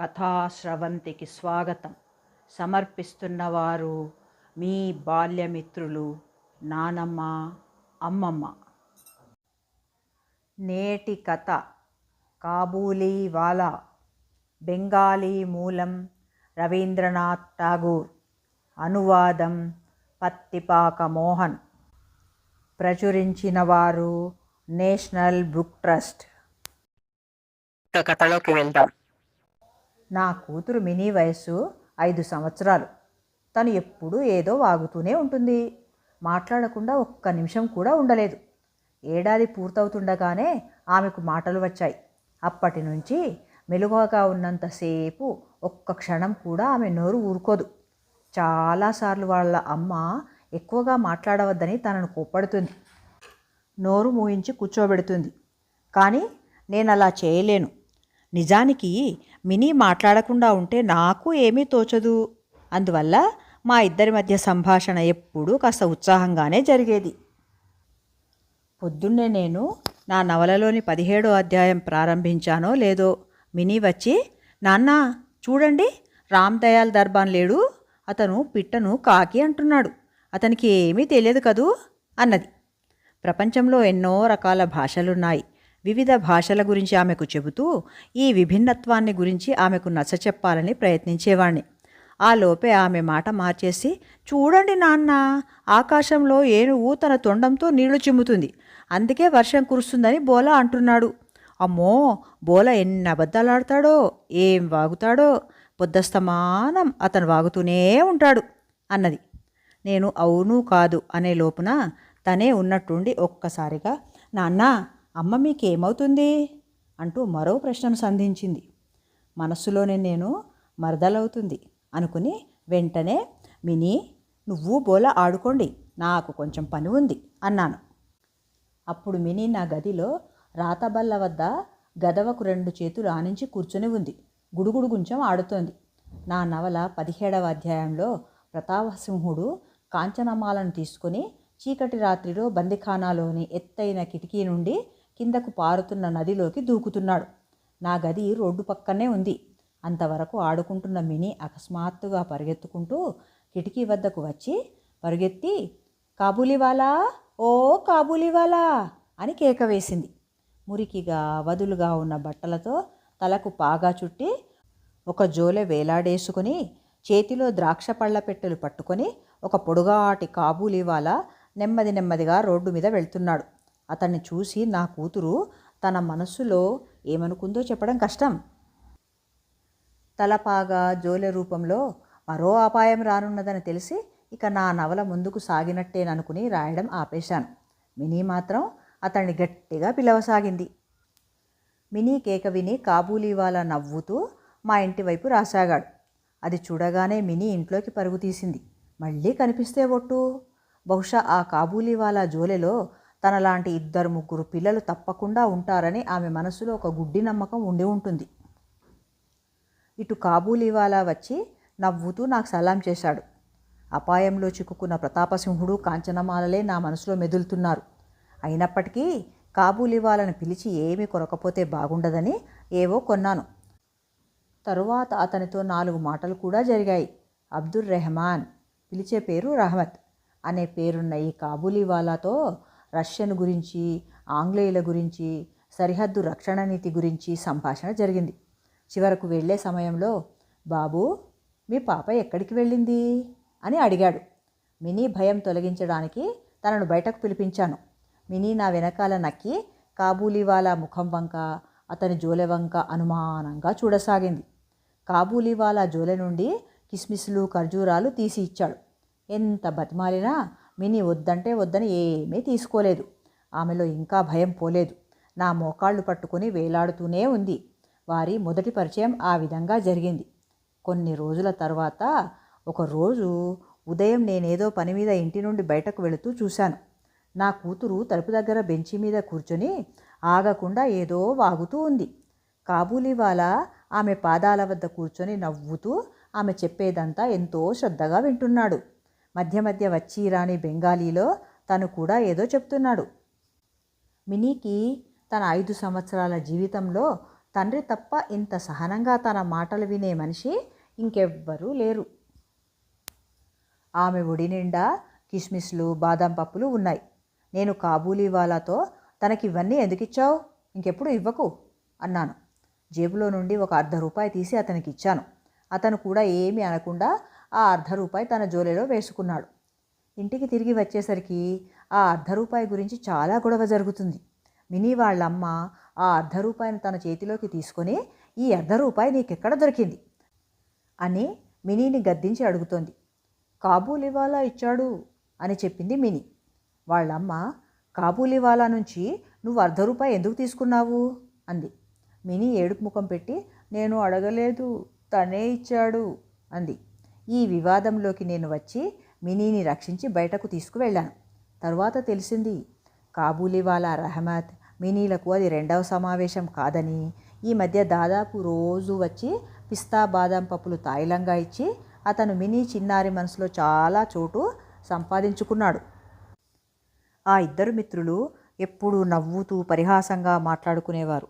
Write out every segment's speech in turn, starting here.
కథాశ్రవంతికి స్వాగతం. సమర్పిస్తున్నవారు మీ బాల్యమిత్రులు నానమ్మ అమ్మమ్మ. నేటి కథ కాబూలీవాలా బెంగాలీ మూలం రవీంద్రనాథ్ ఠాగూర్. అనువాదం పత్తిపాక మోహన్. ప్రచురించిన వారు నేషనల్ బుక్ ట్రస్ట్. కథలోకి వెళ్దాం. నా కూతురు మినీ వయస్సు ఐదు సంవత్సరాలు. తను ఎప్పుడూ ఏదో వాగుతూనే ఉంటుంది. మాట్లాడకుండా ఒక్క నిమిషం కూడా ఉండలేదు. ఏడాది పూర్తవుతుండగానే ఆమెకు మాటలు వచ్చాయి. అప్పటి నుంచి మెలుగుగా ఉన్నంతసేపు ఒక్క క్షణం కూడా ఆమె నోరు ఊరుకోదు. చాలాసార్లు వాళ్ళ అమ్మ ఎక్కువగా మాట్లాడవద్దని తనను కోప్పడుతుంది. నోరు మూయించి కూర్చోబెడుతుంది. కానీ నేను అలా చేయలేను. నిజానికి మినీ మాట్లాడకుండా ఉంటే నాకు ఏమీ తోచదు. అందువల్ల మా ఇద్దరి మధ్య సంభాషణ ఎప్పుడూ కాస్త ఉత్సాహంగానే జరిగేది. పొద్దున్నే నేను నా నవలలోని పదిహేడో అధ్యాయం ప్రారంభించానో లేదో మినీ వచ్చి నాన్న చూడండి రామ్ దయాల్ దర్బాన్ లేడు అతను పిట్టను కాకి అంటున్నాడు. అతనికి ఏమీ తెలియదు కదూ? అన్నది. ప్రపంచంలో ఎన్నో రకాల భాషలున్నాయి. వివిధ భాషల గురించి ఆమెకు చెబుతూ ఈ విభిన్నత్వాన్ని గురించి ఆమెకు నచ్చచెప్పాలని ప్రయత్నించేవాణ్ణి. ఆ లోపే ఆమె మాట మార్చేసి చూడండి నాన్న ఆకాశంలో ఏనుగు తన తొండంతో నీళ్ళు చిమ్ముతుంది. అందుకే వర్షం కురుస్తుందని బోలా అంటున్నాడు. అమ్మో బోల ఎన్ని అబద్ధాలాడతాడో ఏం వాగుతాడో పొద్దస్తమానం అతను వాగుతూనే ఉంటాడు అన్నది. నేను అవును కాదు అనే లోపున తనే ఉన్నట్టుండి ఒక్కసారిగా నాన్న అమ్మ మీకేమవుతుంది? అంటూ మరో ప్రశ్నను సంధించింది. మనస్సులోనే నేను మరదలవుతుంది అనుకుని వెంటనే మినీ నువ్వు బోల ఆడుకోండి నాకు కొంచెం పని ఉంది అన్నాను. అప్పుడు మినీ నా గదిలో రాతబల్ల వద్ద గదవకు రెండు చేతులు ఆనించి కూర్చొని ఉంది. గుడుగుడు గుంచం ఆడుతోంది. నా నవల పదిహేడవ అధ్యాయంలో ప్రతాపసింహుడు కాంచనమాలను తీసుకొని చీకటి రాత్రిలో బందిఖానాలోని ఎత్తైన కిటికీ నుండి కిందకు పారుతున్న నదిలోకి దూకుతున్నాడు. నా గది రోడ్డు పక్కనే ఉంది. అంతవరకు ఆడుకుంటున్న మినీ అకస్మాత్తుగా పరిగెత్తుకుంటూ కిటికీ వద్దకు వచ్చి పరుగెత్తి కాబూలివాలా? ఓ కాబూలివాలా? అని కేక వేసింది మురికిగా వదులుగా ఉన్న బట్టలతో తలకు పాగా చుట్టి ఒక జోలె వేలాడేసుకుని చేతిలో ద్రాక్ష పళ్ళ పెట్టెలు పట్టుకొని ఒక పొడుగాటి కాబూలివాలా నెమ్మది నెమ్మదిగా రోడ్డు మీద వెళ్తున్నాడు. అతన్ని చూసి నా కూతురు తన మనస్సులో ఏమనుకుందో చెప్పడం కష్టం. తలపాగా జోలె రూపంలో మరో అపాయం రానున్నదని తెలిసి ఇక నా నవల ముందుకు సాగినట్టేననుకుని రాయడం ఆపేశాను. మినీ మాత్రం అతన్ని గట్టిగా పిలవసాగింది. మినీ కేక విని కాబూలీవాలా నవ్వుతూ మా ఇంటి వైపు రాసాగాడు. అది చూడగానే మినీ ఇంట్లోకి పరుగు తీసింది. మళ్ళీ కనిపిస్తే ఒట్టు. బహుశా ఆ కాబూలీవాలా జోలెలో తనలాంటి ఇద్దరు ముగ్గురు పిల్లలు తప్పకుండా ఉంటారని ఆమె మనసులో ఒక గుడ్డి నమ్మకం ఉండి ఉంటుంది. ఇటు కాబూలీవాలా వచ్చి నవ్వుతూ నాకు సలాం చేశాడు. అపాయంలో చిక్కుకున్న ప్రతాపసింహుడు కాంచనమాలలే నా మనసులో మెదులుతున్నారు. అయినప్పటికీ కాబూలీవాలను పిలిచి ఏమీ కొరకపోతే బాగుండదని ఏవో కొన్నాను. తరువాత అతనితో నాలుగు మాటలు కూడా జరిగాయి. అబ్దుర్ రెహమాన్ పిలిచే పేరు రహమత్. అనే పేరున్న ఈ కాబూలీవాలాతో రష్యన్ గురించి ఆంగ్లేయుల గురించి సరిహద్దు రక్షణ నీతి గురించి సంభాషణ జరిగింది. చివరకు వెళ్ళే సమయంలో బాబు మీ పాప ఎక్కడికి వెళ్ళింది? అని అడిగాడు. మినీ భయం తొలగించడానికి తనను బయటకు పిలిపించాను. మినీ నా వెనకాల నక్కి కాబూలీవాలా ముఖం వంక అతని జోలె వంక అనుమానంగా చూడసాగింది. కాబూలీవాలా జోలె నుండి కిస్మిస్లు ఖర్జూరాలు తీసి ఇచ్చాడు. ఎంత బతిమాలినా మినీ వద్దంటే వద్దని ఏమీ తీసుకోలేదు. ఆమెలో ఇంకా భయం పోలేదు. నా మోకాళ్ళు పట్టుకుని వేలాడుతూనే ఉంది. వారి మొదటి పరిచయం ఆ విధంగా జరిగింది. కొన్ని రోజుల తర్వాత ఒకరోజు ఉదయం నేనేదో పని మీద ఇంటి నుండి బయటకు వెళుతూ చూశాను. నా కూతురు తలుపు దగ్గర బెంచి మీద కూర్చొని ఆగకుండా ఏదో వాగుతూ ఉంది. కాబూలీవాల ఆమె పాదాల వద్ద కూర్చొని నవ్వుతూ ఆమె చెప్పేదంతా ఎంతో శ్రద్ధగా వింటున్నాడు. మధ్య మధ్య వచ్చి రాని బెంగాలీలో తను కూడా ఏదో చెప్తున్నాడు. మినీకి తన ఐదు సంవత్సరాల జీవితంలో తండ్రి తప్ప ఇంత సహనంగా తన మాటలు వినే మనిషి ఇంకెవ్వరూ లేరు. ఆమె ఒడి నిండా కిస్మిస్లు బాదం పప్పులు ఉన్నాయి. నేను కాబూలీ వాలాతో తనకి ఇవన్నీ ఎందుకు ఇచ్చావు? ఇంకెప్పుడు ఇవ్వకు అన్నాను. జేబులో నుండి ఒక అర్ధ రూపాయి తీసి అతనికి ఇచ్చాను. అతను కూడా ఏమీ అనకుండా ఆ అర్ధ రూపాయి తన జోలెలో వేసుకున్నాడు. ఇంటికి తిరిగి వచ్చేసరికి ఆ అర్ధ రూపాయి గురించి చాలా గొడవ జరుగుతుంది. మినీ వాళ్ళమ్మ ఆ అర్ధ రూపాయిని తన చేతిలోకి తీసుకొని ఈ అర్ధ రూపాయి నీకెక్కడ దొరికింది? అని మినీని గద్దించి అడుగుతోంది. కాబూలివాలా ఇచ్చాడు అని చెప్పింది మినీ. వాళ్ళమ్మ కాబూలివాలా నుంచి నువ్వు అర్ధ రూపాయి ఎందుకు తీసుకున్నావు? అంది. మినీ ఏడుపు ముఖం పెట్టి నేను అడగలేదు తనే ఇచ్చాడు అంది. ఈ వివాదంలోకి నేను వచ్చి మినీని రక్షించి బయటకు తీసుకువెళ్ళాను. తరువాత తెలిసింది కాబూలివాలా రహమత్ మినీలకు అది రెండవ సమావేశం కాదని ఈ మధ్య దాదాపు రోజు వచ్చి పిస్తా బాదం పప్పులు తాయిలంగా ఇచ్చి అతను మినీ చిన్నారి మనసులో చాలా చోటు సంపాదించుకున్నాడు. ఆ ఇద్దరు మిత్రులు ఎప్పుడూ నవ్వుతూ పరిహాసంగా మాట్లాడుకునేవారు.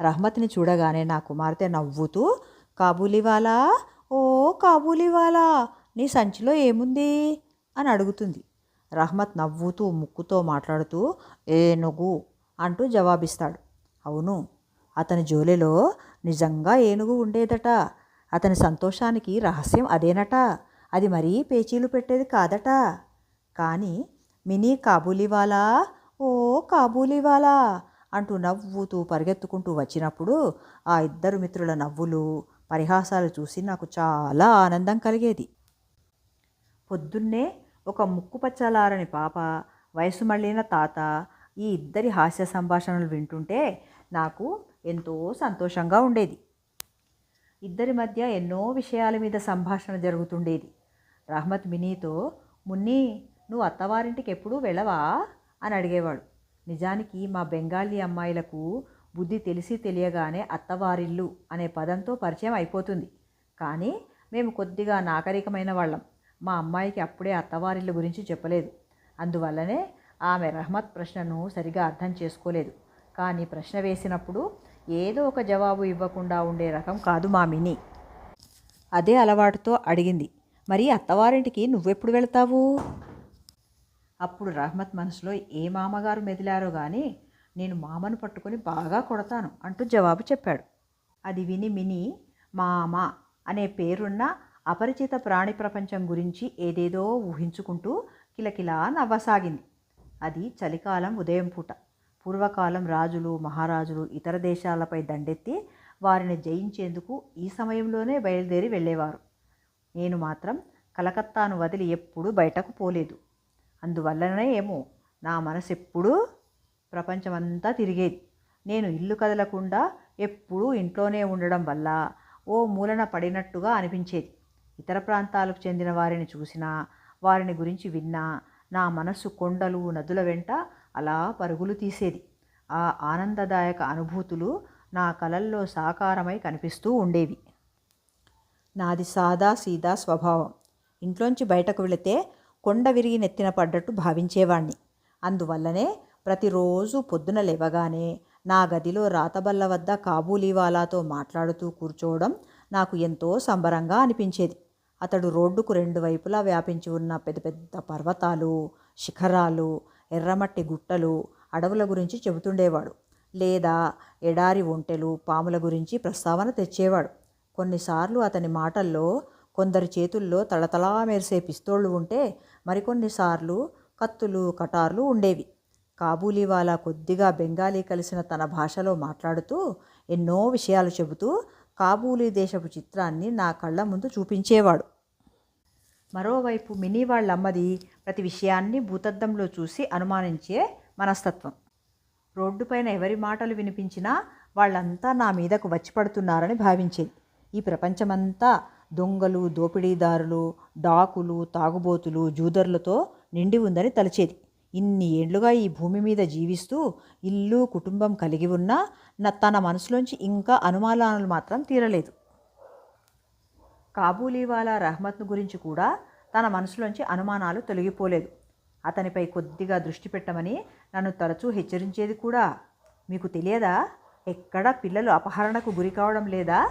రహమత్ని చూడగానే నా కుమార్తె నవ్వుతూ కాబూలివాలా ఓ కాబూలివాలా నీ సంచిలో ఏముంది? అని అడుగుతుంది. రహమత్ నవ్వుతూ ముక్కుతో మాట్లాడుతూ ఏనుగు అంటూ జవాబిస్తాడు. అవును అతని జోలెలో నిజంగా ఏనుగు ఉండేదట. అతని సంతోషానికి రహస్యం అదేనట. అది మరీ పేచీలు పెట్టేది కాదట. కానీ మినీ కాబూలివాలా? ఓ కాబూలివాలా? అంటూ నవ్వుతూ పరిగెత్తుకుంటూ వచ్చినప్పుడు ఆ ఇద్దరు మిత్రుల నవ్వులు పరిహాసాలు చూసి నాకు చాలా ఆనందం కలిగేది. పొద్దున్నే ఒక ముక్కుపచ్చలారని పాప వయసు మళ్ళిన తాత ఈ ఇద్దరి హాస్య సంభాషణలు వింటుంటే నాకు ఎంతో సంతోషంగా ఉండేది. ఇద్దరి మధ్య ఎన్నో విషయాల మీద సంభాషణ జరుగుతుండేది. రహమత్ మినీతో మున్ని నువ్వు అత్తవారింటికి ఎప్పుడూ వెళ్ళవా? అని అడిగేవాడు. నిజానికి మా బెంగాలీ అమ్మాయిలకు బుద్ధి తెలిసి తెలియగానే అత్తవారిల్లు అనే పదంతో పరిచయం అయిపోతుంది. కానీ మేము కొద్దిగా నాగరికమైన వాళ్ళం. మా అమ్మాయికి అప్పుడే అత్తవారిల్లు గురించి చెప్పలేదు. అందువల్లనే ఆమె రహమత్ ప్రశ్నను సరిగా అర్థం చేసుకోలేదు. కానీ ప్రశ్న వేసినప్పుడు ఏదో ఒక జవాబు ఇవ్వకుండా ఉండే రకం కాదు మా మిని. అదే అలవాటుతో అడిగింది. మరి అత్తవారింటికి నువ్వెప్పుడు వెళ్తావు? అప్పుడు రహమత్ మనసులో ఏ మామగారు మెదిలారో కానీ నేను మామను పట్టుకొని బాగా కొడతాను అంటూ జవాబు చెప్పాడు. అది విని మిని మామ అనే పేరున్న అపరిచిత ప్రాణి ప్రపంచం గురించి ఏదేదో ఊహించుకుంటూ కిలకిలా నవ్వసాగింది. అది చలికాలం ఉదయం పూట. పూర్వకాలం రాజులు మహారాజులు ఇతర దేశాలపై దండెత్తి వారిని జయించేందుకు ఈ సమయంలోనే బయలుదేరి వెళ్ళేవారు. నేను మాత్రం కలకత్తాను వదిలి ఎప్పుడూ బయటకు పోలేదు. అందువల్లనే ఏమో నా మనసు ఎప్పుడూ ప్రపంచమంతా తిరిగేది. నేను ఇల్లు కదలకుండా ఎప్పుడూ ఇంట్లోనే ఉండడం వల్ల ఓ మూలన పడినట్టుగా అనిపించేది. ఇతర ప్రాంతాలకు చెందిన వారిని చూసినా వారిని గురించి విన్నా నా మనస్సు కొండలు నదుల వెంట అలా పరుగులు తీసేది. ఆ ఆనందదాయక అనుభూతులు నా కలల్లో సాకారమై కనిపిస్తూ ఉండేవి. నాది సాదా సీదా స్వభావం. ఇంట్లోంచి బయటకు వెళితే కొండ విరిగి నెత్తిన పడ్డట్టు భావించేవాణ్ణి. అందువల్లనే ప్రతిరోజు పొద్దున లేవగానే నా గదిలో రాతబల్ల వద్ద కాబూలీవాలాతో మాట్లాడుతూ కూర్చోవడం నాకు ఎంతో సంబరంగా అనిపించేది. అతడు రోడ్డుకు రెండు వైపులా వ్యాపించి ఉన్న పెద్ద పెద్ద పర్వతాలు శిఖరాలు ఎర్రమట్టి గుట్టలు అడవుల గురించి చెబుతుండేవాడు. లేదా ఎడారి ఒంటెలు పాముల గురించి ప్రస్తావన తెచ్చేవాడు. కొన్నిసార్లు అతని మాటల్లో కొందరి చేతుల్లో తళతళా మెరిసే పిస్తోళ్ళు ఉంటే మరికొన్నిసార్లు కత్తులు కటార్లు ఉండేవి. కాబూలీవాలా కొద్దిగా బెంగాలీ కలిసిన తన భాషలో మాట్లాడుతూ ఎన్నో విషయాలు చెబుతూ కాబూలీ దేశపు చిత్రాన్ని నా కళ్ళ ముందు చూపించేవాడు. మరోవైపు మినీ వాళ్ళమ్మది ప్రతి విషయాన్ని భూతద్దంలో చూసి అనుమానించే మనస్తత్వం. రోడ్డుపైన ఎవరి మాటలు వినిపించినా వాళ్ళంతా నా మీదకు వచ్చి పడుతున్నారని భావించేది. ఈ ప్రపంచమంతా దొంగలు దోపిడీదారులు డాకులు తాగుబోతులు జూదర్లతో నిండి ఉందని తలచేది. ఇన్ని ఏండ్లుగా ఈ భూమి మీద జీవిస్తూ ఇల్లు కుటుంబం కలిగి ఉన్నా నా తన మనసులోంచి ఇంకా అనుమానాలు మాత్రం తీరలేదు. కాబూలీవాలా రహమత్ను గురించి కూడా తన మనసులోంచి అనుమానాలు తొలగిపోలేదు. అతనిపై కొద్దిగా దృష్టి పెట్టమని నన్ను తరచూ హెచ్చరించేది కూడా మీకు తెలియదా? ఎక్కడ పిల్లలు అపహరణకు గురి కావడం లేదా?